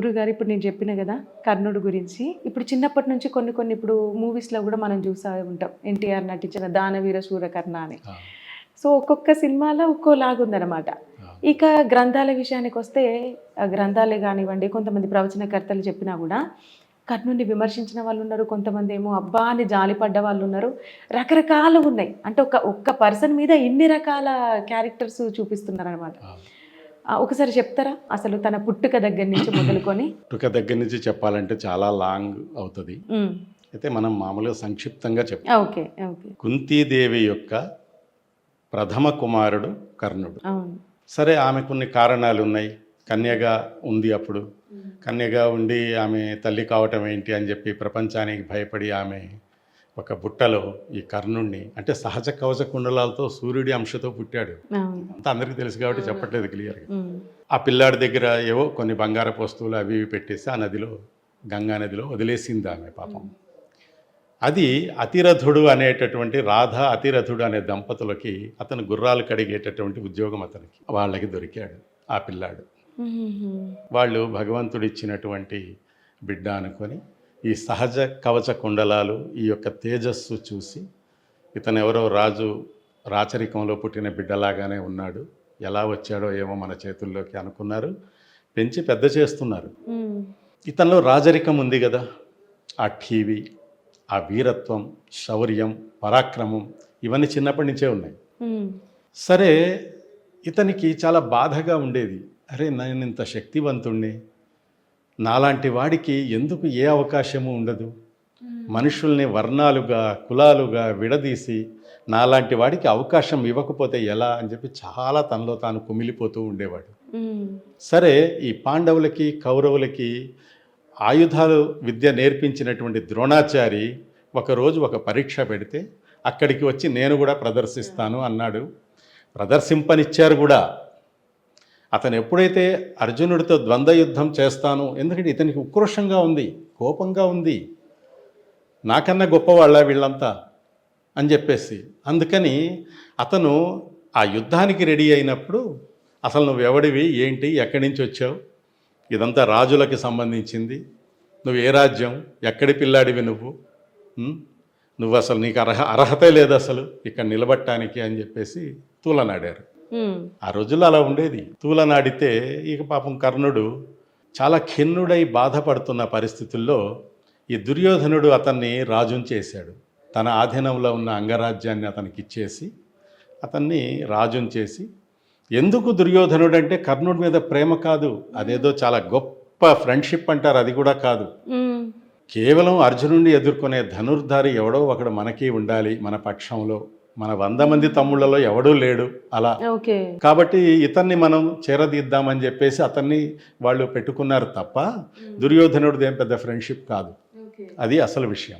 గురుగారు ఇప్పుడు నేను చెప్పిన కదా కర్ణుడు గురించి. ఇప్పుడు చిన్నప్పటి నుంచి కొన్ని కొన్ని ఇప్పుడు మూవీస్లో కూడా మనం చూసా ఉంటాం. ఎన్టీఆర్ నటించిన దానవీర సూరకర్ణ అని. సో ఒక్కొక్క సినిమాలో ఒక్కోలాగా ఉందన్నమాట. ఆ. ఇక గ్రంథాల విషయానికి వస్తే గ్రంథాలే కానివ్వండి కొంతమంది ప్రవచనకర్తలు చెప్పినా కూడా కర్ణుని విమర్శించిన వాళ్ళు ఉన్నారు కొంతమంది ఏమో అబ్బా అని జాలిపడ్డ వాళ్ళు ఉన్నారు. రకరకాలు ఉన్నాయి. అంటే ఒక ఒక్క పర్సన్ మీద ఇన్ని రకాల క్యారెక్టర్స్ చూపిస్తున్నారు అనమాట. ఒకసారి చెప్తారా? అసలు తన పుట్టుక దగ్గర నుంచి మొదలుకొని? పుట్టుక దగ్గర నుంచి చెప్పాలంటే చాలా లాంగ్ అవుతుంది. అయితే మనం మామూలుగా సంక్షిప్తంగా చెప్ ఆ, ఓకే ఓకే. కుంతీదేవి యొక్క ప్రథమ కుమారుడు కర్ణుడు. సరే ఆమె కొన్ని కారణాలు ఉన్నాయి. కన్యగా ఉంది అప్పుడు. కన్యగా ఉండి ఆమె తల్లి కావటం ఏంటి అని చెప్పి ప్రపంచానికి భయపడి ఆమె ఒక బుట్టలో ఈ కర్ణుణ్ణి అంటే సహజ కవచ కుండలాలతో సూర్యుడి అంశతో పుట్టాడు. అంతా అందరికీ తెలుసు కాబట్టి చెప్పట్లేదు క్లియర్గా. ఆ పిల్లాడి దగ్గర ఏవో కొన్ని బంగారపు వస్తువులు అవి ఇవి పెట్టేసి ఆ నదిలో గంగా నదిలో వదిలేసింది ఆమె పాపం. అది అతిరథుడు అనేటటువంటి రాధ అతిరథుడు అనే దంపతులకి అతను గుర్రాలు కడిగేటటువంటి ఉద్యోగం అతనికి. వాళ్ళకి దొరికాడు ఆ పిల్లాడు. వాళ్ళు భగవంతుడు ఇచ్చినటువంటి బిడ్డ అనుకొని ఈ సహజ కవచ కుండలాలు ఈ యొక్క తేజస్సు చూసి ఇతను ఎవరో రాజు రాచరికంలో పుట్టిన బిడ్డలాగానే ఉన్నాడు. ఎలా వచ్చాడో ఏమో మన చేతుల్లోకి అనుకున్నారు. పెంచి పెద్ద చేస్తున్నారు. ఇతనిలో రాజరికం ఉంది కదా. ఆ టీవీ ఆ వీరత్వం శౌర్యం పరాక్రమం ఇవన్నీ చిన్నప్పటి నుంచే ఉన్నాయి. సరే ఇతనికి చాలా బాధగా ఉండేది. అరే నేను ఇంత శక్తివంతుణ్ణి నాలాంటి వాడికి ఎందుకు ఏ అవకాశము ఉండదు? మనుషుల్ని వర్ణాలుగా కులాలుగా విడదీసి నాలాంటి వాడికి అవకాశం ఇవ్వకపోతే ఎలా అని చెప్పి చాలా తనలో తాను కుమిలిపోతూ ఉండేవాడు. సరే ఈ పాండవులకి కౌరవులకి ఆయుధాలు విద్య నేర్పించినటువంటి ద్రోణాచారి ఒకరోజు ఒక పరీక్ష పెడితే అక్కడికి వచ్చి నేను కూడా ప్రదర్శిస్తాను అన్నాడు. ప్రదర్శింపనిచ్చారు కూడా. అతను ఎప్పుడైతే అర్జునుడితో ద్వంద్వ యుద్ధం చేస్తాను ఎందుకంటే ఇతనికి ఉక్రోషంగా ఉంది కోపంగా ఉంది నాకన్నా గొప్పవాళ్ళ వీళ్ళంతా అని చెప్పేసి. అందుకని అతను ఆ యుద్ధానికి రెడీ అయినప్పుడు అసలు నువ్వు ఎవడివి ఏంటి ఎక్కడి నుంచి వచ్చావు ఇదంతా రాజులకి సంబంధించింది నువ్వు ఏ రాజ్యం ఎక్కడి పిల్లాడివి నువ్వు నువ్వు అసలు నీకు అర్హ అర్హతే లేదు అసలు ఇక్కడ నిలబట్టడానికి అని చెప్పేసి తూలనాడారు. ఆ రోజుల్లో అలా ఉండేది. తూలనాడితే ఇక పాపం కర్ణుడు చాలా ఖిన్నుడై బాధపడుతున్న పరిస్థితుల్లో ఈ దుర్యోధనుడు అతన్ని రాజుని చేశాడు. తన ఆధీనంలో ఉన్న అంగరాజ్యాన్ని అతనికి ఇచ్చేసి అతన్ని రాజుని చేసి ఎందుకు దుర్యోధనుడు అంటే కర్ణుడి మీద ప్రేమ కాదు అదేదో చాలా గొప్ప ఫ్రెండ్షిప్ అంటారు అది కూడా కాదు. కేవలం అర్జునుడిని ఎదుర్కొనే ధనుర్ధారి ఎవడో ఒకడు మనకి ఉండాలి మన పక్షంలో. మన వంద మంది తమ్ముళ్ళలో ఎవడూ లేడు అలా. కాబట్టి ఇతన్ని మనం చేరదీద్దామని చెప్పేసి అతన్ని వాళ్ళు పెట్టుకున్నారు తప్ప దుర్యోధనుడిది ఏం పెద్ద ఫ్రెండ్షిప్ కాదు. అది అసలు విషయం.